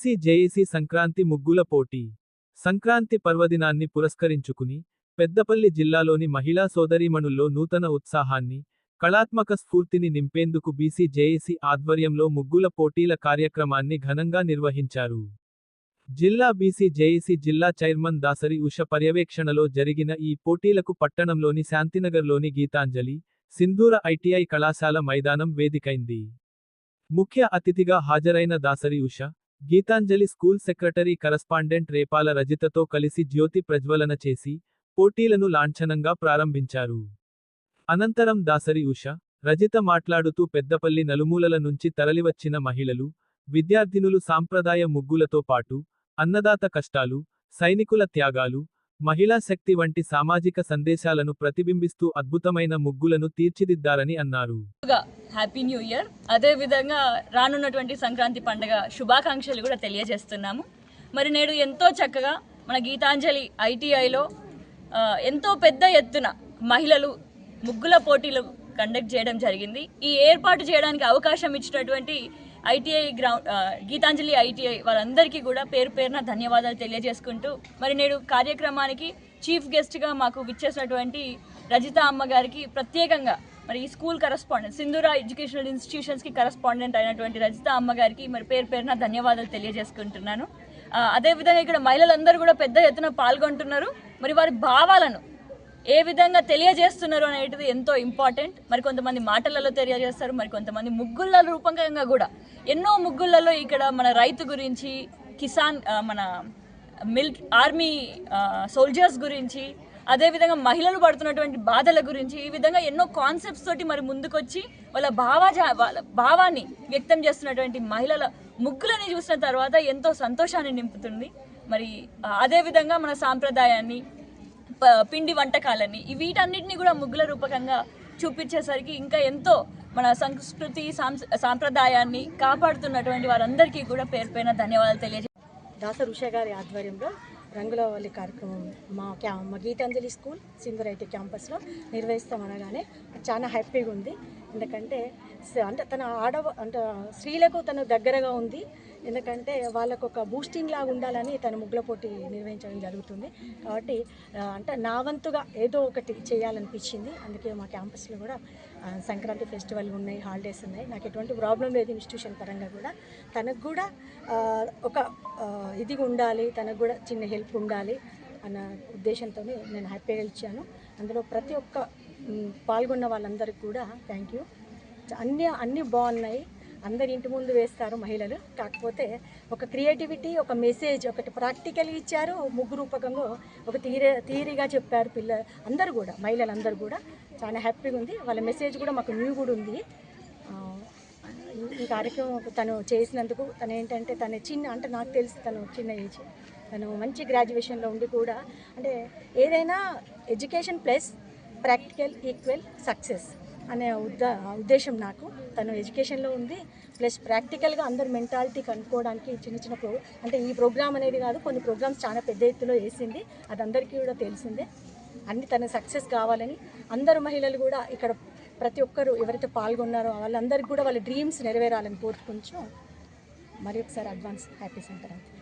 BC JAC Sankranti ముగ్గుల పోటీ. సంక్రాంతి పర్వదినాన్ని పురస్కరించుకుని పెద్దపల్లి జిల్లాలోని మహిళా సోదరీమణుల్లో నూతన ఉత్సాహాన్ని కళాత్మక స్ఫూర్తిని నింపేందుకు బీసీ జేఏసీ ఆధ్వర్యంలో ముగ్గుల పోటీల కార్యక్రమాన్ని ఘనంగా నిర్వహించారు. జిల్లా బీసీ జేఏసీ జిల్లా చైర్మన్ దాసరి ఉష పర్యవేక్షణలో జరిగిన ఈ పోటీలకు పట్టణంలోని శాంతినగర్లోని గీతాంజలి సింధూర ఐటీఐ కళాశాల మైదానం వేదికైంది. ముఖ్య అతిథిగా హాజరైన Dasari Usha Geetanjali school secretary correspondent Repala రజితతో కలిసి జ్యోతి ప్రజ్వలన చేసి పోటీలను లాంఛనంగా ప్రారంభించారు. అనంతరం దాసరి ఉష రజిత మాట్లాడుతూ పెద్దపల్లి నలుమూలల నుంచి తరలివచ్చిన మహిళలు విద్యార్థినులు సాంప్రదాయ ముగ్గులతో పాటు అన్నదాత కష్టాలు సైనికుల త్యాగాలు మహిళా శక్తి వంటి సామాజిక సందేశాలను ప్రతిబింబిస్తూ అద్భుతమైన ముగ్గులను తీర్చిదిద్దారని అన్నారు. Happy new year. అదే విధంగా రానున్నటువంటి సంక్రాంతి పండుగ శుభాకాంక్షలు కూడా తెలియజేస్తున్నాము. మరి నేడు ఎంతో చక్కగా మన గీతాంజలి ఐటీఐలో ఎంతో పెద్ద ఎత్తున మహిళలు ముగ్గుల పోటీలు కండక్ట్ చేయడం జరిగింది. ఈ ఏర్పాటు చేయడానికి అవకాశం ఇచ్చినటువంటి ఐటీఐ గ్రౌండ్ గీతాంజలి ఐటీఐ వాళ్ళందరికీ కూడా పేరు పేరున ధన్యవాదాలు తెలియజేసుకుంటూ మరి నేడు కార్యక్రమానికి చీఫ్ గెస్ట్గా మాకు విచ్చేసినటువంటి రజిత అమ్మగారికి ప్రత్యేకంగా మరి ఈ స్కూల్ కరస్పాండెంట్ సింధూరా ఎడ్యుకేషనల్ ఇన్స్టిట్యూషన్స్కి కరస్పాండెంట్ అయినటువంటి రజిత అమ్మగారికి మరి పేరు పేరున ధన్యవాదాలు తెలియజేసుకుంటున్నాను. అదేవిధంగా ఇక్కడ మహిళలందరూ కూడా పెద్ద ఎత్తున పాల్గొంటున్నారు. మరి వారి భావాలను ఏ విధంగా తెలియజేస్తున్నారు అనేటిది ఎంతో ఇంపార్టెంట్. మరి కొంతమంది మాటలలో తెలియజేస్తారు మరి కొంతమంది ముగ్గుల రూపకంగా కూడా. ఎన్నో ముగ్గులలో ఇక్కడ మన రైతు గురించి కిసాన్ మన మిల్ ఆర్మీ సోల్జర్స్ గురించి అదేవిధంగా మహిళలు పడుతున్నటువంటి బాధల గురించి ఈ విధంగా ఎన్నో కాన్సెప్ట్స్ తోటి మరి ముందుకొచ్చి వాళ్ళ భావాజా వాళ్ళ భావాన్ని వ్యక్తం చేస్తున్నటువంటి మహిళల ముగ్గులని చూసిన తర్వాత ఎంతో సంతోషాన్ని నింపుతుంది. మరి అదేవిధంగా మన సాంప్రదాయాన్ని పిండి వంటకాలని. వీటన్నిటిని కూడా ముగ్గుల రూపకంగా చూపించేసరికి ఇంకా ఎంతో మన సంస్కృతి సాంస్- సాంప్రదాయాన్ని కాపాడుతున్నటువంటి వారందరికీ కూడా పేరు పైన ధన్యవాదాలు తెలియజే దాస రుష గారి ఆధ్వర్యంలో రంగులవల్లి కార్యక్రమం మా క్యా మా గీతాంజలి స్కూల్ సింగర్ క్యాంపస్లో నిర్వహిస్తాం అనగానే చాలా హ్యాపీగా ఉంది. ఎందుకంటే అంటే తన ఆడవ అంటే స్త్రీలకు తను దగ్గరగా ఉంది. ఎందుకంటే వాళ్ళకు ఒక బూస్టింగ్ లాగా ఉండాలని తన ముగ్గుల పోటీ నిర్వహించడం జరుగుతుంది. కాబట్టి అంటే నా వంతుగా ఏదో ఒకటి చేయాలనిపించింది. అందుకే మా క్యాంపస్లో కూడా సంక్రాంతి ఫెస్టివల్ ఉన్నాయి హాలిడేస్ ఉన్నాయి. నాకు ఎటువంటి ప్రాబ్లం లేదు ఇన్స్టిట్యూషన్ పరంగా కూడా. తనకు కూడా ఒక ఇది ఉండాలి తనకు కూడా చిన్న హెల్ప్ ఉండాలి అన్న ఉద్దేశంతో నేను హ్యాపీగా ఇచ్చాను అందులో ప్రతి ఒక్క పాల్గొన్న వాళ్ళందరికీ కూడా థ్యాంక్ యూ అన్నీ అన్నీ బాగున్నాయి. అందరి ఇంటి ముందు వేస్తారు మహిళలు. కాకపోతే ఒక క్రియేటివిటీ ఒక మెసేజ్ ఒకటి ప్రాక్టికల్ ఇచ్చారు. ముగ్గు రూపకంగా ఒక తీరే థీరీగా చెప్పారు పిల్ల అందరూ కూడా మహిళలందరూ కూడా. చాలా హ్యాపీగా ఉంది. వాళ్ళ మెసేజ్ కూడా మాకు న్యూ కూడా ఉంది. ఈ- ఈ కార్యక్రమం తను చేసినందుకు తను ఏంటంటే తను చిన్న అంటే నాకు తెలిసి తను చిన్న ఏజ్ తను మంచి గ్రాడ్యుయేషన్లో ఉండి కూడా అంటే ఏదైనా education plus practical equal success అనే ఉద్ద ఉద్దేశం నాకు. తను ఎడ్యుకేషన్లో ఉంది ప్లస్ ప్రాక్టికల్గా అందరు మెంటాలిటీ కనుక్కోవడానికి చిన్న చిన్న ప్రో అంటే ఈ ప్రోగ్రామ్ అనేది కాదు కొన్ని ప్రోగ్రామ్స్ చాలా పెద్ద ఎత్తులో వేసింది. అది అందరికీ కూడా తెలిసిందే. అన్ని తన సక్సెస్ కావాలని అందరు మహిళలు కూడా ఇక్కడ ప్రతి ఒక్కరు ఎవరైతే పాల్గొన్నారో వాళ్ళందరికీ కూడా వాళ్ళ డ్రీమ్స్ నెరవేరాలని కోరుకుంటూ మరి ఒకసారి అడ్వాన్స్ హ్యాపీ సంక్రాంతి